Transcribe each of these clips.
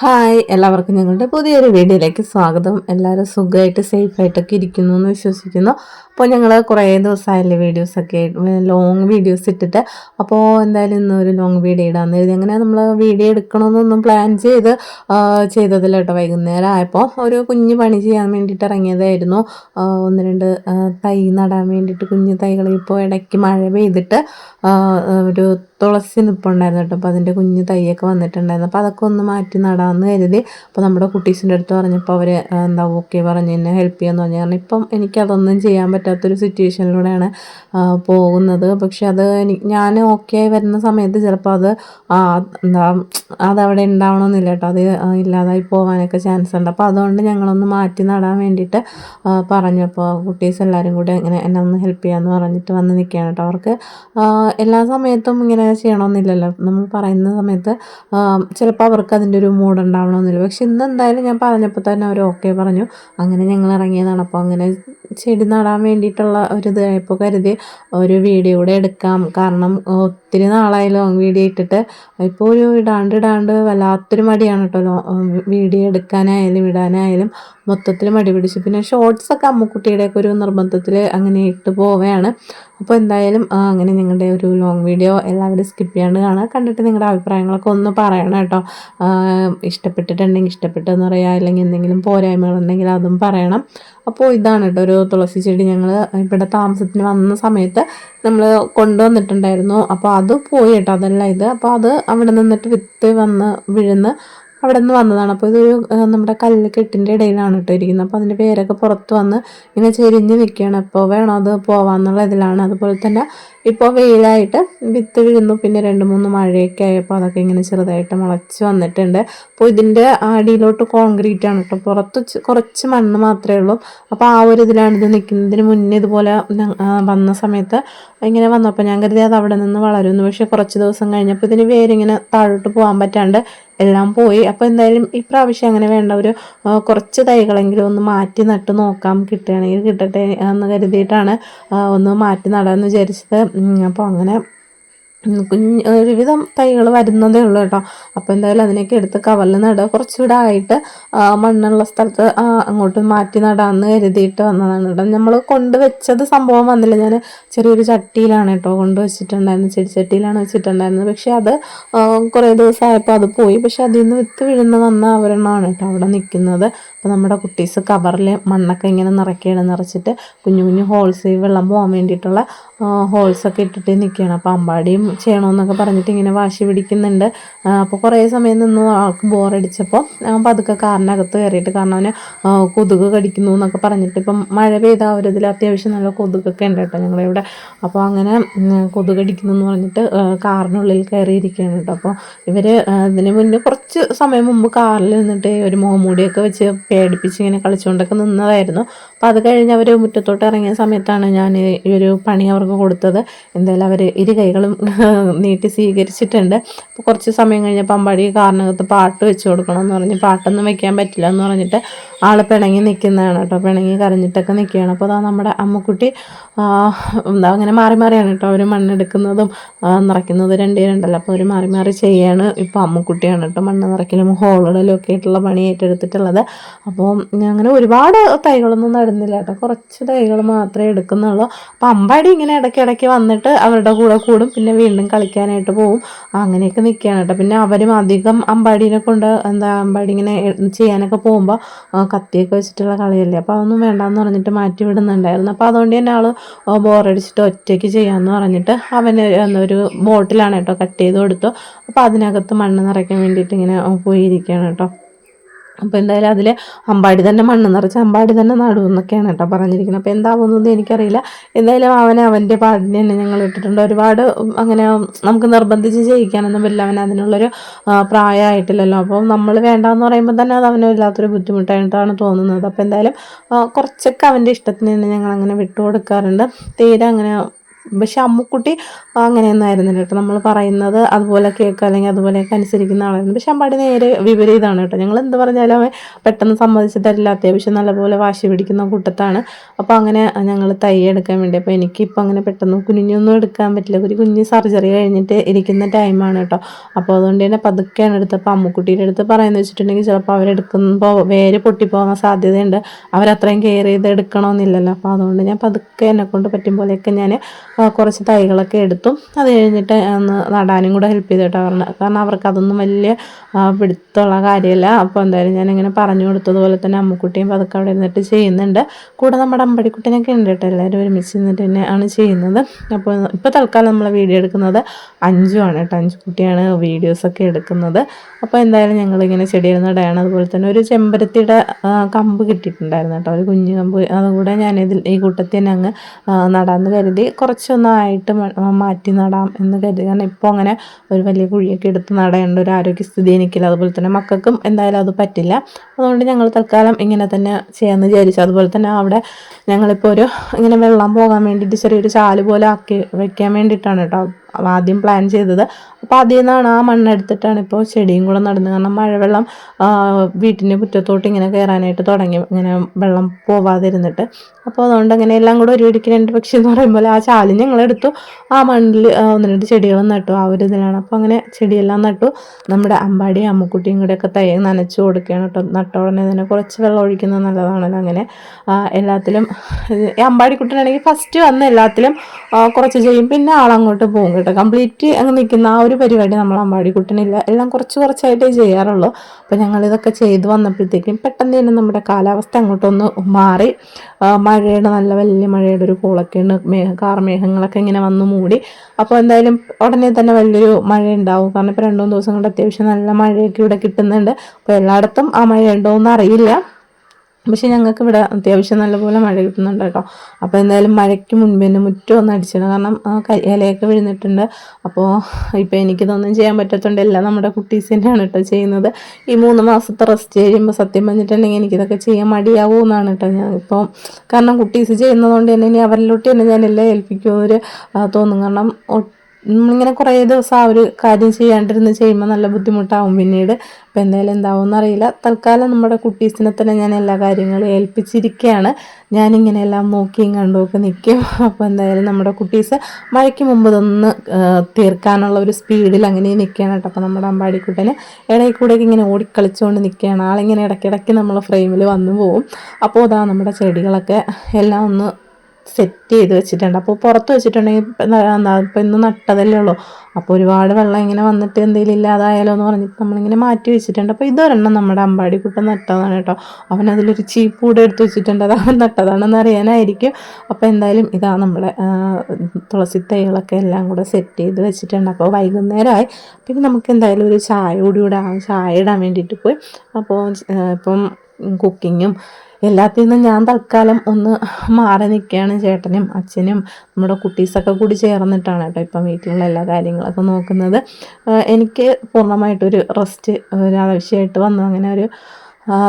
Hi എല്ലാവർക്കും ഞങ്ങളുടെ പുതിയൊരു വീഡിയോയിലേക്ക് സ്വാഗതം. എല്ലാവരും സുഖമായിട്ട് സേഫായിട്ടൊക്കെ ഇരിക്കുന്നു എന്ന് വിശ്വസിക്കുന്നു. അപ്പോൾ ഞങ്ങൾ കുറേ ദിവസമായില്ലേ വീഡിയോസൊക്കെ ലോങ് വീഡിയോസ് ഇട്ടിട്ട്. അപ്പോൾ എന്തായാലും ഇന്നൊരു ലോങ് വീഡിയോ ഇടാന്ന് എഴുതി അങ്ങനെ നമ്മൾ വീഡിയോ എടുക്കണമെന്നൊന്നും പ്ലാൻ ചെയ്ത് ചെയ്തതില്ല കേട്ടോ വൈകുന്നേരം ആയപ്പോൾ. ഒരു കുഞ്ഞ് പണി ചെയ്യാൻ വേണ്ടിയിട്ട് ഇറങ്ങിയതായിരുന്നു. ഒന്ന് രണ്ട് തൈ നടാൻ വേണ്ടിയിട്ട് കുഞ്ഞ് തൈകൾ ഇപ്പോൾ ഇടയ്ക്ക് മഴ പെയ്തിട്ട് ഒരു തുളസി നിൽപ്പുണ്ടായിരുന്നു കേട്ടോ. അപ്പോൾ അതിന്റെ കുഞ്ഞ് തൈയൊക്കെ വന്നിട്ടുണ്ടായിരുന്നു. അപ്പോൾ അതൊക്കെ ഒന്ന് മാറ്റി നടാമെന്ന് കരുതി. അപ്പോൾ നമ്മുടെ കുട്ടീസിന്റെ അടുത്ത് പറഞ്ഞപ്പോൾ അവർ എന്താ ഓക്കെ പറഞ്ഞ് എന്നെ ഹെൽപ്പ് ചെയ്യാമെന്ന് പറഞ്ഞു. കാരണം ഇപ്പം എനിക്കതൊന്നും ചെയ്യാൻ പറ്റാത്തൊരു സിറ്റുവേഷനിലൂടെയാണ് പോകുന്നത്. പക്ഷെ അത് ഞാൻ ഓക്കെ ആയി വരുന്ന സമയത്ത് ചിലപ്പോൾ അത് എന്താ അതവിടെ ഉണ്ടാവണമെന്നില്ല കേട്ടോ. അത് ഇല്ലാതായി പോകാനൊക്കെ ചാൻസ് ഉണ്ട്. അപ്പോൾ അതുകൊണ്ട് ഞങ്ങളൊന്ന് മാറ്റി നടാൻ വേണ്ടിയിട്ട് പറഞ്ഞു. അപ്പോൾ കുട്ടീസ് എല്ലാവരും കൂടി ഇങ്ങനെ എന്നെ ഒന്ന് ഹെൽപ്പ് ചെയ്യാമെന്ന് പറഞ്ഞിട്ട് വന്ന് നിൽക്കുകയാണ് കേട്ടോ. അവർക്ക് എല്ലാ സമയത്തും ഇങ്ങനെ ചെയ്യണമെന്നില്ലല്ലോ. നമ്മൾ പറയുന്ന സമയത്ത് ചിലപ്പോൾ അവർക്ക് അതിന്റെ ഒരു മൂഡ് ഉണ്ടാവണമെന്നില്ല. പക്ഷെ ഇന്ന് എന്തായാലും ഞാൻ പറഞ്ഞപ്പോൾ തന്നെ അവർ ഓക്കെ പറഞ്ഞു. അങ്ങനെ ഞങ്ങൾ ഇറങ്ങിയതാണ്. അപ്പോൾ അങ്ങനെ ചെടി നടാൻ വേണ്ടിയിട്ടുള്ള ഒരു ഇതായപ്പോൾ കരുതി ഒരു വീഡിയോ കൂടെ എടുക്കാം. കാരണം ഒത്തിരി നാളായി ലോങ് വീഡിയോ ഇട്ടിട്ട്. ഇപ്പോൾ ഒരു ഇടാണ്ട് ഇടാണ്ട് വല്ലാത്തൊരു മടിയാണ് കേട്ടോ വീഡിയോ എടുക്കാനായാലും ഇടാനായാലും മൊത്തത്തിൽ മടി പിടിച്ചു. പിന്നെ ഷോർട്സൊക്കെ അമ്മുക്കുട്ടിയുടെയൊക്കെ ഒരു നിർബന്ധത്തിൽ അങ്ങനെ ഇട്ട് പോവുകയാണ്. അപ്പോൾ എന്തായാലും അങ്ങനെ നിങ്ങളുടെ ഒരു ലോങ് വീഡിയോ എല്ലാവരും സ്കിപ്പ് ചെയ്യാണ്ട് കാണുക. കണ്ടിട്ട് നിങ്ങളുടെ അഭിപ്രായങ്ങളൊക്കെ ഒന്ന് പറയണം കേട്ടോ. ഇഷ്ടപ്പെട്ടിട്ടുണ്ടെങ്കിൽ ഇഷ്ടപ്പെട്ടെന്ന് പറയുക അല്ലെങ്കിൽ എന്തെങ്കിലും പോരായ്മകളുണ്ടെങ്കിൽ അതും പറയണം. അപ്പോൾ ഇതാണ് കേട്ടോ ഒരു തുളസി ചെടി ഞങ്ങൾ ഇവിടെ താമസത്തിന് വന്ന സമയത്ത് നമ്മൾ കൊണ്ടുവന്നിട്ടുണ്ടായിരുന്നു. അപ്പോൾ അത് പോയി കേട്ടോ അതല്ല ഇത്. അപ്പോൾ അത് അവിടെ നിന്നിട്ട് വിത്ത് വന്ന് വിഴുന്ന് അവിടെ നിന്ന് വന്നതാണ്. അപ്പോൾ ഇതൊരു നമ്മുടെ കല്ല് കെട്ടിന്റെ ഇടയിലാണ് കേട്ടോ ഇരിക്കുന്നത്. അപ്പോൾ അതിന്റെ പേരൊക്കെ പുറത്ത് വന്ന് ഇങ്ങനെ ചെരിഞ്ഞ് നിൽക്കുകയാണ് അപ്പോൾ വേണം അത് പോവാന്നുള്ള ഇതിലാണ്. അതുപോലെ തന്നെ ഇപ്പോൾ വെയിലായിട്ട് വിത്ത് വീഴുന്നു. പിന്നെ രണ്ട് മൂന്ന് മഴയൊക്കെ ആയപ്പോൾ അതൊക്കെ ഇങ്ങനെ ചെറുതായിട്ട് മുളച്ച് വന്നിട്ടുണ്ട്. അപ്പോൾ ഇതിന്റെ അടിയിലോട്ട് കോൺക്രീറ്റ് ആണ് കേട്ടോ. പുറത്ത് കുറച്ച് മണ്ണ് മാത്രമേ ഉള്ളൂ. അപ്പോൾ ആ ഒരു ഇതിലാണ് ഇത് നിൽക്കുന്നതിന് മുന്നേ ഇതുപോലെ വന്ന സമയത്ത് ഇങ്ങനെ വന്നപ്പോൾ ഞാൻ കരുതി അത് അവിടെ നിന്ന് വളരുന്നു. പക്ഷേ കുറച്ച് ദിവസം കഴിഞ്ഞപ്പോൾ ഇതിന് വേരിങ്ങനെ താഴോട്ട് പോകാൻ പറ്റാണ്ട് എല്ലാം പോയി. അപ്പോൾ എന്തായാലും ഈ പ്രാവശ്യം അങ്ങനെ വേണ്ട ഒരു കുറച്ച് തൈകളെങ്കിലും ഒന്ന് മാറ്റി നട്ട് നോക്കാം. കിട്ടുകയാണെങ്കിൽ കിട്ടട്ടെ എന്ന് കരുതിയിട്ടാണ് ഒന്ന് മാറ്റി നടാമെന്ന് വിചാരിച്ചത്. അപ്പോൾ അങ്ങനെ ഒരുവിധം തൈകൾ വരുന്നതേ ഉള്ളൂ കേട്ടോ. അപ്പോൾ എന്തായാലും അതിനൊക്കെ എടുത്ത് കവറിൽ നടുക. കുറച്ചുകൂടെ ആയിട്ട് മണ്ണുള്ള സ്ഥലത്ത് അങ്ങോട്ട് മാറ്റി നടാമെന്ന് കരുതിയിട്ട് വന്നതാണ് കേട്ടോ. നമ്മൾ കൊണ്ടുവച്ചത് സംഭവം വന്നില്ല. ഞാൻ ചെറിയൊരു ചട്ടിയിലാണ് കേട്ടോ കൊണ്ടുവച്ചിട്ടുണ്ടായിരുന്നത് ചെടിച്ചട്ടിയിലാണ് വെച്ചിട്ടുണ്ടായിരുന്നത്. പക്ഷേ അത് കുറേ ദിവസമായപ്പോൾ അത് പോയി. പക്ഷെ അതിൽ നിന്ന് വിത്ത് വീഴുന്ന വന്ന ഒരെണ്ണമാണ് കേട്ടോ അവിടെ നിൽക്കുന്നത്. അപ്പോൾ നമ്മുടെ കുട്ടീസ് കവറിൽ മണ്ണൊക്കെ ഇങ്ങനെ നിറയ്ക്കുകയാണ്. നിറച്ചിട്ട് കുഞ്ഞു കുഞ്ഞു ഹോൾസ് വെള്ളം പോകാൻ വേണ്ടിയിട്ടുള്ള ഹോൾസൊക്കെ ഇട്ടിട്ട് നിൽക്കുകയാണ്. അപ്പോൾ അമ്പാടിയും ചെയ്യണമെന്നൊക്കെ പറഞ്ഞിട്ട് ഇങ്ങനെ വാശി പിടിക്കുന്നുണ്ട്. അപ്പോൾ കുറേ സമയം നിന്നു ആൾക്ക് ബോറടിച്ചപ്പോൾ പതുക്കെ കാറിനകത്ത് കയറിയിട്ട് കാരണം അവന് കൊതുക് കടിക്കുന്നു എന്നൊക്കെ പറഞ്ഞിട്ട് ഇപ്പം മഴ പെയ്ത ഇതിൽ അത്യാവശ്യം നല്ല കൊതുകൊക്കെ ഉണ്ട് കേട്ടോ ഞങ്ങളിവിടെ അപ്പോൾ അങ്ങനെ കൊതുക് കടിക്കുന്നു എന്ന് പറഞ്ഞിട്ട് കാറിനുള്ളിൽ കയറിയിരിക്കുകയാണ് കേട്ടോ. അപ്പോൾ ഇവർ ഇതിന് മുന്നേ കുറച്ച് സമയം മുമ്പ് കാറിൽ നിന്നിട്ട് ഒരു മോമൂടിയൊക്കെ വെച്ച് പേടിപ്പിച്ച് ഇങ്ങനെ കളിച്ചുകൊണ്ടൊക്കെ നിന്നതായിരുന്നു. അപ്പോൾ അത് കഴിഞ്ഞ് അവർ മുറ്റത്തോട്ട് ഇറങ്ങിയ സമയത്താണ് ഞാൻ ഈ ഒരു പണി അവർക്ക് കൊടുത്തത്. എന്തായാലും അവർ ഇരു കൈകളും നീട്ടി സ്വീകരിച്ചിട്ടുണ്ട്. അപ്പോൾ കുറച്ച് സമയം കഴിഞ്ഞപ്പോൾ അമ്പാടി കാറിനകത്ത് പാട്ട് വെച്ച് കൊടുക്കണം എന്ന് പറഞ്ഞ് പാട്ടൊന്നും വെക്കാൻ പറ്റില്ല എന്ന് പറഞ്ഞിട്ട് ആൾ പിണങ്ങി നിൽക്കുന്നതാണ് കേട്ടോ. പിണങ്ങി കരഞ്ഞിട്ടൊക്കെ നിൽക്കുകയാണ് അപ്പോൾ അതാ നമ്മുടെ അമ്മക്കുട്ടി എന്താ അങ്ങനെ മാറി മാറിയാണ് കേട്ടോ. അവർ മണ്ണെടുക്കുന്നതും നിറയ്ക്കുന്നതും രണ്ടേ രണ്ടല്ലോ. അപ്പോൾ അവർ മാറി മാറി ചെയ്യാണ് ഇപ്പോൾ അമ്മക്കുട്ടിയാണ് കേട്ടോ. മണ്ണ് നിറയ്ക്കലും ഹോളിടലും ഒക്കെ ആയിട്ടുള്ള പണി ഏറ്റെടുത്തിട്ടുള്ളത്. അപ്പോൾ അങ്ങനെ ഒരുപാട് തൈകളൊന്നും നടുന്നില്ല കേട്ടോ. കുറച്ച് തൈകൾ മാത്രമേ എടുക്കുന്നുള്ളൂ. അപ്പം അമ്പാടി ഇങ്ങനെ ഇടയ്ക്ക് ഇടയ്ക്ക് വന്നിട്ട് അവരുടെ കൂടെ കൂടും. പിന്നെ വീണ്ടും കളിക്കാനായിട്ട് പോവും. അങ്ങനെയൊക്കെ നിൽക്കുകയാണ് കേട്ടോ. പിന്നെ അവരും അധികം അമ്പാടീനെ കൊണ്ട് എന്താ അമ്പാടി ഇങ്ങനെ ചെയ്യാനൊക്കെ പോകുമ്പോൾ കത്തിയൊക്കെ വെച്ചിട്ടുള്ള കളിയല്ലേ. അപ്പോൾ അതൊന്നും വേണ്ടാന്ന് പറഞ്ഞിട്ട് മാറ്റി വിടുന്നുണ്ടായിരുന്നു. അപ്പോൾ അതുകൊണ്ട് തന്നെ ആൾ ബോറടിച്ചിട്ട് ഒറ്റയ്ക്ക് ചെയ്യാമെന്ന് പറഞ്ഞിട്ട് അവന് ഒരു ബോട്ടിലാണ് കേട്ടോ കട്ട് ചെയ്ത് കൊടുത്തു അപ്പോൾ അതിനകത്ത് മണ്ണ് നിറയ്ക്കാൻ വേണ്ടിയിട്ട് ഇങ്ങനെ പോയിരിക്കുകയാണ് കേട്ടോ. അപ്പോൾ എന്തായാലും അതിൽ അമ്പാടി തന്നെ മണ്ണ് നിറച്ച് അമ്പാടി തന്നെ നടും എന്നൊക്കെയാണ് കേട്ടോ പറഞ്ഞിരിക്കുന്നത്. അപ്പോൾ എന്താവുന്നതെന്ന് എനിക്കറിയില്ല. എന്തായാലും അവനെ അവന്റെ പാടിന് തന്നെ ഞങ്ങൾ ഇട്ടിട്ടുണ്ട്. ഒരുപാട് അങ്ങനെ നമുക്ക് നിർബന്ധിച്ച് ചെയ്യിക്കാനൊന്നും പറ്റില്ല അവൻ അതിനുള്ളൊരു പ്രായമായിട്ടില്ലല്ലോ. അപ്പോൾ നമ്മൾ വേണ്ടാന്ന് പറയുമ്പോൾ തന്നെ അത് അവന് വല്ലാത്തൊരു ബുദ്ധിമുട്ടായിട്ടാണ് തോന്നുന്നത്. അപ്പോൾ എന്തായാലും കുറച്ചൊക്കെ അവന്റെ ഇഷ്ടത്തിന് തന്നെ ഞങ്ങൾ അങ്ങനെ വിട്ടു കൊടുക്കാറുണ്ട് തീരെ അങ്ങനെ പക്ഷെ അമ്മുക്കുട്ടി അങ്ങനെയൊന്നും ആയിരുന്നില്ല കേട്ടോ. നമ്മൾ പറയുന്നത് അതുപോലെ കേൾക്കുക അല്ലെങ്കിൽ അതുപോലെയൊക്കെ അനുസരിക്കുന്ന ആളായിരുന്നു. പക്ഷെ അമ്പാടി നേരെ വിപരീതമാണ് കേട്ടോ. ഞങ്ങൾ എന്ത് പറഞ്ഞാലും അവൻ പെട്ടെന്ന് സമ്മതിച്ച് അത്യാവശ്യം നല്ലപോലെ വാശി പിടിക്കുന്ന കൂട്ടത്താണ്. അപ്പോൾ അങ്ങനെ ഞങ്ങൾ തൈ എടുക്കാൻ വേണ്ടി അപ്പോൾ എനിക്കിപ്പോൾ അങ്ങനെ പെട്ടെന്ന് കുഞ്ഞൊന്നും എടുക്കാൻ പറ്റില്ല. ഒരു കുഞ്ഞ് സർജറി കഴിഞ്ഞിട്ട് ഇരിക്കുന്ന ടൈമാണ് കേട്ടോ. അപ്പോൾ അതുകൊണ്ട് തന്നെ പതുക്കെയാണ് എടുത്തപ്പോൾ അമ്മുക്കുട്ടിയുടെ അടുത്ത് പറയുന്നത് വെച്ചിട്ടുണ്ടെങ്കിൽ ചിലപ്പോൾ അവരെടുക്കുമ്പോൾ വേര് പൊട്ടിപ്പോകാൻ സാധ്യതയുണ്ട്. അവരത്രയും കെയർ ചെയ്ത് എടുക്കണമെന്നില്ലല്ലോ. അപ്പോൾ അതുകൊണ്ട് ഞാൻ പതുക്കെ എന്നെ കൊണ്ട് പറ്റും പോലെയൊക്കെ ഞാൻ കുറച്ച് തൈകളൊക്കെ എടുത്തു. അത് കഴിഞ്ഞിട്ട് ഒന്ന് നടാനും കൂടെ ഹെൽപ്പ് ചെയ്തിട്ട് പറഞ്ഞത് കാരണം അവർക്ക് അതൊന്നും വലിയ പിടുത്തമുള്ള കാര്യമല്ല അപ്പോൾ എന്തായാലും ഞാനിങ്ങനെ പറഞ്ഞു കൊടുത്തതുപോലെ തന്നെ അമ്മക്കുട്ടിയും പതുക്കെ അവിടെ ഇരുന്നിട്ട് ചെയ്യുന്നുണ്ട്. കൂടെ നമ്മുടെ അമ്പടിക്കുട്ടീനൊക്കെ ഉണ്ട് കേട്ടോ. എല്ലാവരും ഒരുമിച്ച് നിന്നിട്ട് തന്നെ ആണ് ചെയ്യുന്നത്. അപ്പോൾ ഇപ്പോൾ തൽക്കാലം നമ്മൾ വീഡിയോ എടുക്കുന്നത് അഞ്ചുമാണ് കേട്ടോ. അഞ്ചു കുട്ടിയാണ് വീഡിയോസൊക്കെ എടുക്കുന്നത്. അപ്പോൾ എന്തായാലും ഞങ്ങളിങ്ങനെ ചെടികൾ നടയാണ് അതുപോലെ തന്നെ ഒരു ചെമ്പരത്തിയുടെ കമ്പ് കിട്ടിയിട്ടുണ്ടായിരുന്നു കേട്ടോ. ഒരു കുഞ്ഞു കമ്പ്. അതുകൂടെ ഞാനിതിൽ ഈ കൂട്ടത്തിൽ തന്നെ അങ്ങ് നടാമെന്ന് കരുതി. കുറച്ചൊന്നായിട്ട് മാറ്റി നടാം എന്ന് കരുതി. കാരണം ഇപ്പോൾ അങ്ങനെ ഒരു വലിയ കുഴിയൊക്കെ എടുത്ത് നടേണ്ട ഒരു ആരോഗ്യസ്ഥിതി എനിക്കില്ല. അതുപോലെ തന്നെ മക്കൾക്കും എന്തായാലും അത് പറ്റില്ല. അതുകൊണ്ട് ഞങ്ങൾ തൽക്കാലം ഇങ്ങനെ തന്നെ ചെയ്യാമെന്ന് വിചാരിച്ചു. അതുപോലെ തന്നെ അവിടെ ഞങ്ങളിപ്പോൾ ഒരു ഇങ്ങനെ വെള്ളം പോകാൻ വേണ്ടിയിട്ട് ചെറിയൊരു ചാൽ പോലെ ആക്കി വെക്കാൻ വേണ്ടിയിട്ടാണ് കേട്ടോ. ആദ്യം പ്ലാൻ ചെയ്തത്. അപ്പോൾ അതിൽ നിന്നാണ് ആ മണ്ണെടുത്തിട്ടാണ് ഇപ്പോൾ ചെടിയും കൂടെ നടന്നത് കാരണം മഴവെള്ളം വീട്ടിന്റെ മുറ്റത്തോട്ട് ഇങ്ങനെ കയറാനായിട്ട് തുടങ്ങി. ഇങ്ങനെ വെള്ളം പോവാതിരുന്നിട്ട്. അപ്പോൾ അതുകൊണ്ട് അങ്ങനെ എല്ലാം കൂടെ ഒരു ഇടിക്ക് രണ്ട് പക്ഷി എന്ന് പറയുമ്പോൾ ആ ചാലി ഞങ്ങളെടുത്തു ആ മണ്ണിൽ ഒന്ന് രണ്ട് ചെടികളും നട്ടു. ആ ഒരു ഇതിലാണ്. അപ്പോൾ അങ്ങനെ ചെടിയെല്ലാം നട്ടു. നമ്മുടെ അമ്പാടി അമ്മുക്കുട്ടിയും കൂടെയൊക്കെ തൈ നനച്ചു കൊടുക്കുകയാണ് കേട്ടോ. നട്ട ഉടനെ തന്നെ കുറച്ച് വെള്ളം ഒഴിക്കുന്നത് നല്ലതാണല്ലോ അങ്ങനെ. എല്ലാത്തിലും അമ്പാടിക്കുട്ടനാണെങ്കിൽ ഫസ്റ്റ് വന്ന് എല്ലാത്തിലും കുറച്ച് ചെയ്യും. പിന്നെ ആളങ്ങോട്ട് പോകും കേട്ടോ. കംപ്ലീറ്റ് അങ്ങ് നിൽക്കുന്ന ആ ഒരു പരിപാടി നമ്മൾ അമ്പാടി കുട്ടനില്ല. എല്ലാം കുറച്ച് കുറച്ചായിട്ടേ ചെയ്യാറുള്ളൂ. അപ്പോൾ ഞങ്ങളിതൊക്കെ ചെയ്ത് വന്നപ്പോഴത്തേക്കും പെട്ടെന്ന് തന്നെ നമ്മുടെ കാലാവസ്ഥ അങ്ങോട്ടൊന്ന് മാറി. മഴയുടെ നല്ല വലിയ മഴയുടെ ഒരു കോളൊക്കെയാണ് മേഘ കാർമേഘങ്ങളൊക്കെ ഇങ്ങനെ വന്ന് മൂടി. അപ്പോൾ എന്തായാലും ഉടനെ തന്നെ വലിയൊരു മഴ ഉണ്ടാവും. കാരണം ഇപ്പോൾ രണ്ടു മൂന്ന് ദിവസം കൊണ്ട് അത്യാവശ്യം നല്ല മഴയൊക്കെ ഇവിടെ കിട്ടുന്നുണ്ട്. അപ്പോൾ എല്ലായിടത്തും ആ മഴ ഉണ്ടോ എന്ന് അറിയില്ല. പക്ഷെ ഞങ്ങൾക്ക് ഇവിടെ അത്യാവശ്യം നല്ലപോലെ മഴ കിട്ടുന്നുണ്ട് കേട്ടോ. അപ്പോൾ എന്തായാലും മഴയ്ക്ക് മുൻപ് തന്നെ മുറ്റം ഒന്ന് അടിച്ചിടണം. കാരണം ഇലയൊക്കെ വീഴുന്നിട്ടുണ്ട്. അപ്പോൾ ഇപ്പോൾ എനിക്കിതൊന്നും ചെയ്യാൻ പറ്റത്തുണ്ട് എല്ലാം നമ്മുടെ കുട്ടീസ് തന്നെയാണ് കേട്ടോ ചെയ്യുന്നത്. ഈ മൂന്ന് മാസത്തെ റെസ്റ്റ് കഴിയുമ്പോൾ സത്യം പറഞ്ഞിട്ടുണ്ടെങ്കിൽ എനിക്കിതൊക്കെ ചെയ്യാൻ മടിയാവൂ എന്നാണ് കേട്ടോ ഞാൻ ഇപ്പോൾ കാരണം കുട്ടീസ് ചെയ്യുന്നതുകൊണ്ട് തന്നെ ഇനി അവരിലോട്ട് തന്നെ ഞാൻ എല്ലാം ഏൽപ്പിക്കുമെന്നൊരു തോന്നും. കാരണം നമ്മളിങ്ങനെ കുറേ ദിവസം ആ ഒരു കാര്യം ചെയ്യാണ്ടിരുന്ന് ചെയ്യുമ്പോൾ നല്ല ബുദ്ധിമുട്ടാവും പിന്നീട്. അപ്പോൾ എന്തായാലും എന്താവും അറിയില്ല. തൽക്കാലം നമ്മുടെ കുട്ടീസിനെ തന്നെ ഞാൻ എല്ലാ കാര്യങ്ങളും ഏൽപ്പിച്ചിരിക്കുകയാണ് ഞാനിങ്ങനെ എല്ലാം നോക്കിയും കണ്ടുമൊക്കെ നിൽക്കും അപ്പോൾ എന്തായാലും നമ്മുടെ കുട്ടീസ് മഴയ്ക്ക് മുമ്പ് ഇതൊന്ന് തീർക്കാനുള്ള ഒരു സ്പീഡിൽ അങ്ങനെ നിൽക്കുകയാണ് കേട്ടോ. അപ്പോൾ നമ്മുടെ അമ്പാടിക്കുട്ടന് ഇടയിൽ കൂടെ ഇങ്ങനെ ഓടിക്കളിച്ചുകൊണ്ട് നിൽക്കുകയാണ് ആളിങ്ങനെ ഇടയ്ക്കിടയ്ക്ക് നമ്മൾ ഫ്രെയിമിൽ വന്നു പോവും. അപ്പോൾ അതാ നമ്മുടെ ചെടികളൊക്കെ എല്ലാം ഒന്ന് സെറ്റ് ചെയ്ത് വെച്ചിട്ടുണ്ട്. അപ്പോൾ പുറത്ത് വെച്ചിട്ടുണ്ടെങ്കിൽ ഇപ്പോൾ ഇന്ന് നട്ടതല്ലേ ഉള്ളൂ. അപ്പോൾ ഒരുപാട് വെള്ളം ഇങ്ങനെ വന്നിട്ട് എന്തെങ്കിലും ഇല്ലാതായാലോ എന്ന് പറഞ്ഞിട്ട് നമ്മളിങ്ങനെ മാറ്റി വെച്ചിട്ടുണ്ട്. അപ്പോൾ ഇതൊരെണ്ണം നമ്മുടെ അമ്പാടി കുട്ടൻ നട്ടതാണ് കേട്ടോ. അവൻ അതിലൊരു ചീപ്പ് കൂടെ എടുത്ത് വെച്ചിട്ടുണ്ട്. അത് അവൻ നട്ടതാണെന്ന് അറിയാനായിരിക്കും. അപ്പോൾ എന്തായാലും ഇതാ നമ്മുടെ തുളസി തൈകളൊക്കെ എല്ലാം കൂടെ സെറ്റ് ചെയ്ത് വെച്ചിട്ടുണ്ട്. അപ്പോൾ വൈകുന്നേരമായി. പിന്നെ നമുക്ക് എന്തായാലും ഒരു ചായ കൂടി കൂടെ ചായ ഇടാൻ വേണ്ടിയിട്ട് പോയി. അപ്പോൾ ഇപ്പം കുക്കിങ്ങും എല്ലാത്തിൽ നിന്നും ഞാൻ തൽക്കാലം ഒന്ന് മാറി നിൽക്കുകയാണ്. ചേട്ടനും അച്ഛനും നമ്മുടെ കുട്ടീസൊക്കെ കൂടി ചേർന്നിട്ടാണ് കേട്ടോ ഇപ്പം വീട്ടിലുള്ള എല്ലാ കാര്യങ്ങളൊക്കെ നോക്കുന്നത്. എനിക്ക് പൂർണമായിട്ടൊരു റെസ്റ്റ് ഒരു ആവശ്യമായിട്ട് വന്നു. അങ്ങനെ ഒരു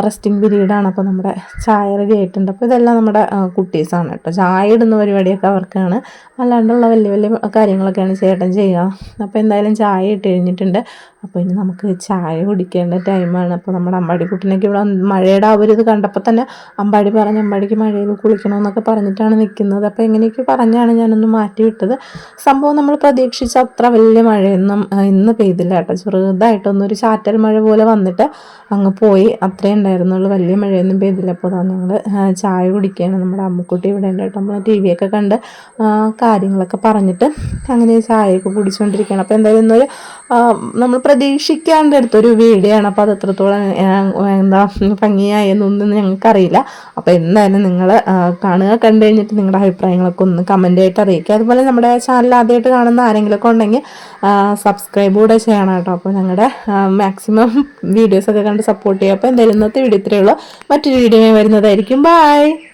റെസ്റ്റിംഗ് പീരീഡാണ് അപ്പോൾ നമ്മുടെ ചായ റെഡി ആയിട്ടുണ്ട്. അപ്പോൾ ഇതെല്ലാം നമ്മുടെ കുട്ടീസാണ് കേട്ടോ. ചായ ഇടുന്ന പരിപാടിയൊക്കെ അവർക്കാണ്. അല്ലാണ്ടുള്ള വലിയ വലിയ കാര്യങ്ങളൊക്കെയാണ് ചേട്ടൻ ചെയ്യുക. അപ്പോൾ എന്തായാലും ചായ ഇട്ട് കഴിഞ്ഞിട്ടുണ്ട്. അപ്പോൾ ഇനി നമുക്ക് ചായ കുടിക്കേണ്ട ടൈമാണ് അപ്പോൾ നമ്മുടെ അമ്പാടി കുട്ടിനൊക്കെ ഇവിടെ മഴയുടെ ആ ഇത് കണ്ടപ്പോൾ തന്നെ അമ്പാടി പറഞ്ഞ് അമ്പാടിക്ക് മഴയിൽ കുളിക്കണമെന്നൊക്കെ പറഞ്ഞിട്ടാണ് നിൽക്കുന്നത് അപ്പോൾ എങ്ങനെയൊക്കെ പറഞ്ഞാണ് ഞാനൊന്ന് മാറ്റി വിട്ടത്. സംഭവം നമ്മൾ പ്രതീക്ഷിച്ച അത്ര വലിയ മഴയൊന്നും ഇന്ന് പെയ്തില്ല കേട്ടോ. ചെറുതായിട്ടൊന്നൊരു ചാറ്റൽ മഴ പോലെ വന്നിട്ട് അങ്ങ് പോയി. അത്രേ ഉണ്ടായിരുന്നുള്ളൂ. വലിയ മഴയൊന്നും പെയ്തില്ല. അപ്പോൾ അതാണ് ഞങ്ങൾ ചായ കുടിക്കുകയാണ് നമ്മുടെ അമ്മക്കുട്ടി ഇവിടെ ഉണ്ട് കേട്ടോ. നമ്മൾ ടി വിയൊക്കെ കണ്ട് കാര്യങ്ങളൊക്കെ പറഞ്ഞിട്ട് അങ്ങനെ ചായയൊക്കെ കുടിച്ചുകൊണ്ടിരിക്കുകയാണ് അപ്പോൾ എന്തായാലും ഇന്നൊരു നമ്മൾ പ്രതീക്ഷിക്കാണ്ട് എടുത്തൊരു വീഡിയോ ആണ് അപ്പോൾ അത് എത്രത്തോളം എന്താ ഭംഗിയായെന്നൊന്നും ഞങ്ങൾക്കറിയില്ല. അപ്പോൾ എന്തായാലും നിങ്ങൾ കാണുക കണ്ടു കഴിഞ്ഞിട്ട് നിങ്ങളുടെ അഭിപ്രായങ്ങളൊക്കെ ഒന്ന് കമന്റ് ആയിട്ട് അറിയിക്കുക. അതുപോലെ നമ്മുടെ ചാനൽ ആദ്യമായിട്ട് കാണുന്ന ആരെങ്കിലുമൊക്കെ ഉണ്ടെങ്കിൽ സബ്സ്ക്രൈബ് കൂടെ ചെയ്യണം കേട്ടോ. അപ്പോൾ ഞങ്ങളുടെ മാക്സിമം വീഡിയോസൊക്കെ കണ്ട് സപ്പോർട്ട് ചെയ്യുക. അപ്പോൾ എന്തായാലും ഇന്നത്തെ വീഡിയോ ഇത്രയേ ഉള്ളൂ. മറ്റൊരു വീഡിയോ വരുന്നതായിരിക്കും. ബൈ